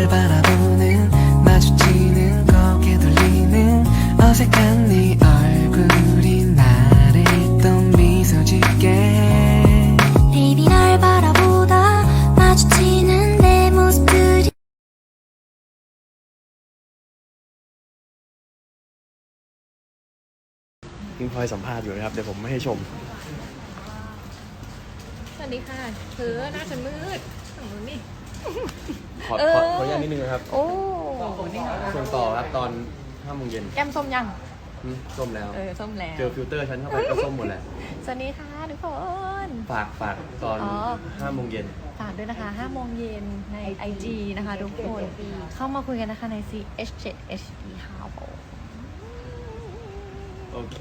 바라보는 마주치는 고개 돌리는 어색한 네 얼굴이 나를 또 미소 짓게 Baby 널 바라보다 마주치는 내 모습들이 พิงพลอยสัมภาษณ์อยู่นะครับ เดี๋ยวผมไม่ให้ชม สวัสดีค่ะเธอหน้าฉันมืดฝั่งนู้นนี่ ขอเออขอขออนุญาตนิดนึงนะครับ โอ้นี่ส่งต่อครับตอน5โมงเย็นแก้มส้มยัง อืมส้มแล้ว เออ ส้มแล้วเจอฟิลเตอร์ฉันเข้าไปก็ส้มหมดแหละ สวัสดีค่ะทุกคน ฝากฝากตอนอ๋อ5โมงเย็น ฝากด้วยนะคะ5โมงเย็นใน IG นะคะ ทุกคน เข้ามาคุยกันนะคะใน CH7HE ค่ะผม โอเค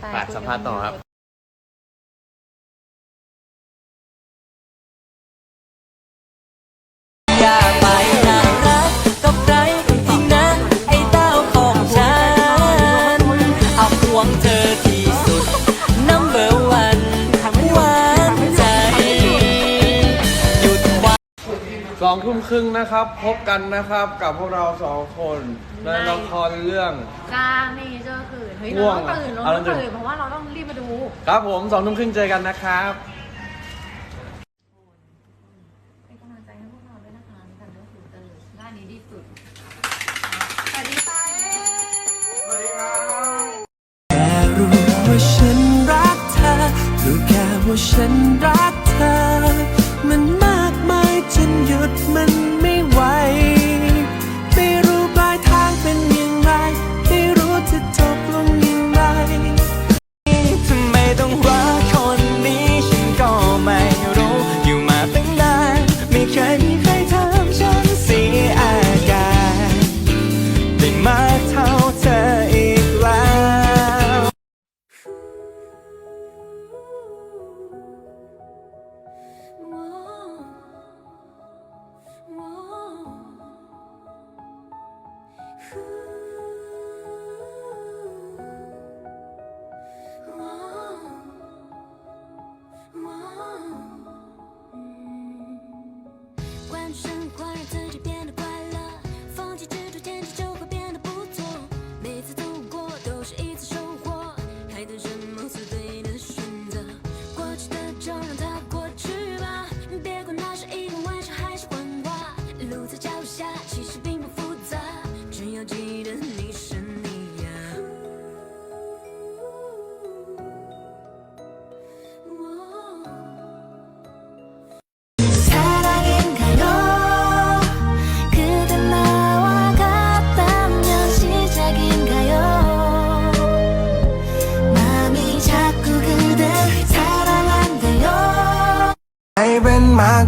ไปฝากสัมภาษณ์ต่อครับ องทุ่มครึ่งนะครับ พบกันนะครับกับพวกเราสองคนในละครเรื่องกลางนี่เจอคืนเฮ้ยง่เราวงต้องตื่นเราเอาต้องแล้วตื่นตื่นเพราะว่าเราต้องรีบมาดู ครับผมสองทุ่มครึ่งเจอกันนะครับเป็นกำลังใจให้พวกเราด้วยนะคะในการเลือกฟิลเตอร์ด้านนี้ดีสุดสวัสดีค่ะแค่รู้ว่าฉันรักเธอรู้แค่ว่าฉันรัก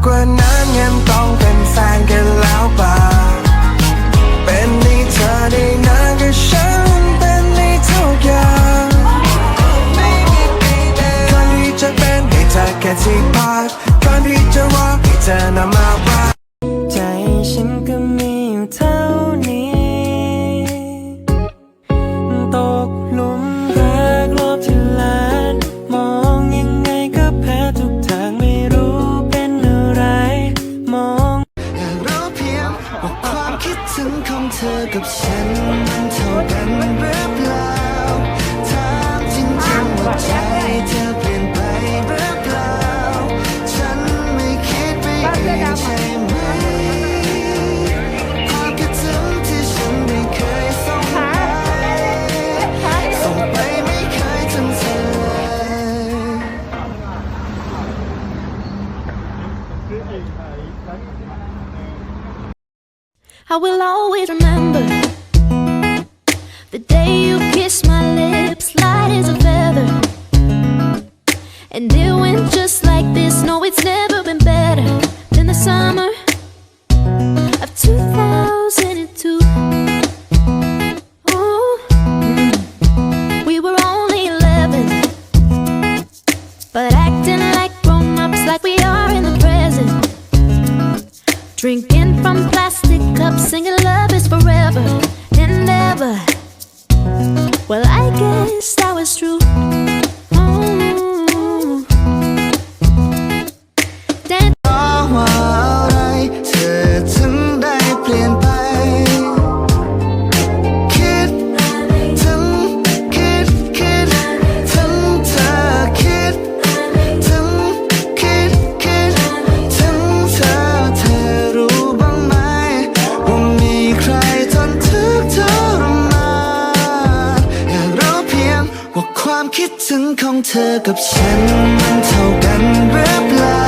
กว่านั้นยังต้องเป็นแฟนกันแล้วป่ะเป็นนี่เธอได้นานกับฉันเป็นนี่ทุกอย่างก่อนที่จะเป็นให้เธอแค่ที่พักก่อนที่จะว่าให้เธอนำมา เท่ากันหรือเปล่าถามจริงๆว่าใจเธอเปลี่ยนไปหรือเปล่า ฉันไม่คิดไปเองใช่ไหมภาพคิดถึงที่ฉันได้เคยส่งไปส่งไปไม่เคยทำเธอ I will always remember the day you kissed my lips, light as a feather. And it went just like this. No, it's never been better than the summer of 2002. Ooh. We were only 11, but acting like grown ups, like we are in the present. Drinking from plastic cups, singing love is forever and ever. Well, I guess that was true. ถึงของเธอกับฉันมันเท่ากันหรือเปล่า